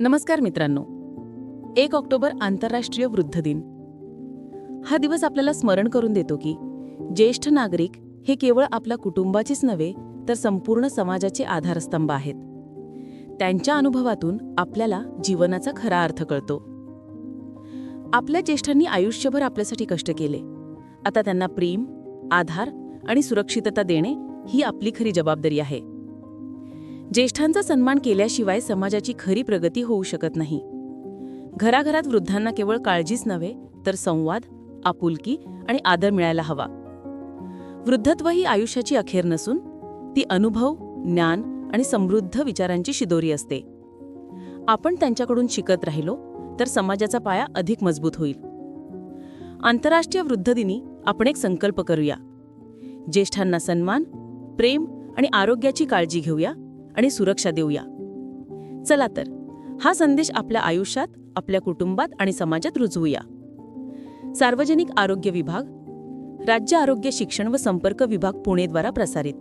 नमस्कार मित्रांनो. एक ऑक्टोबर आंतरराष्ट्रीय वृद्ध दिन. हा दिवस आपल्याला स्मरण करून देतो की ज्येष्ठ नागरिक हे केवळ आपल्या कुटुंबाचीच नव्हे तर संपूर्ण समाजाचे आधारस्तंभ आहेत. त्यांच्या अनुभवातून आपल्याला जीवनाचा खरा अर्थ कळतो. आपल्या ज्येष्ठांनी आयुष्यभर आपल्यासाठी कष्ट केले. आता त्यांना प्रेम आधार आणि सुरक्षितता देणे ही आपली खरी जबाबदारी आहे. ज्येष्ठांचा सन्मान केल्याशिवाय समाजाची खरी प्रगती होऊ शकत नाही. घराघरात वृद्धांना केवळ काळजीच नव्हे तर संवाद आपुलकी आणि आदर मिळायला हवा. वृद्धत्व ही आयुष्याची अखेर नसून ती अनुभव ज्ञान आणि समृद्ध विचारांची शिदोरी असते. आपण त्यांच्याकडून शिकत राहिलो तर समाजाचा पाया अधिक मजबूत होईल. आंतरराष्ट्रीय वृद्ध दिनी आपण एक संकल्प करूया. ज्येष्ठांना सन्मान प्रेम आणि आरोग्याची काळजी घेऊया आणि सुरक्षा देऊया. चला तर हा संदेश आपल्या आयुष्यात आपल्या कुटुंबात आणि समाजात रुजवूया. सार्वजनिक आरोग्य विभाग राज्य आरोग्य शिक्षण व संपर्क विभाग पुणेद्वारा प्रसारित.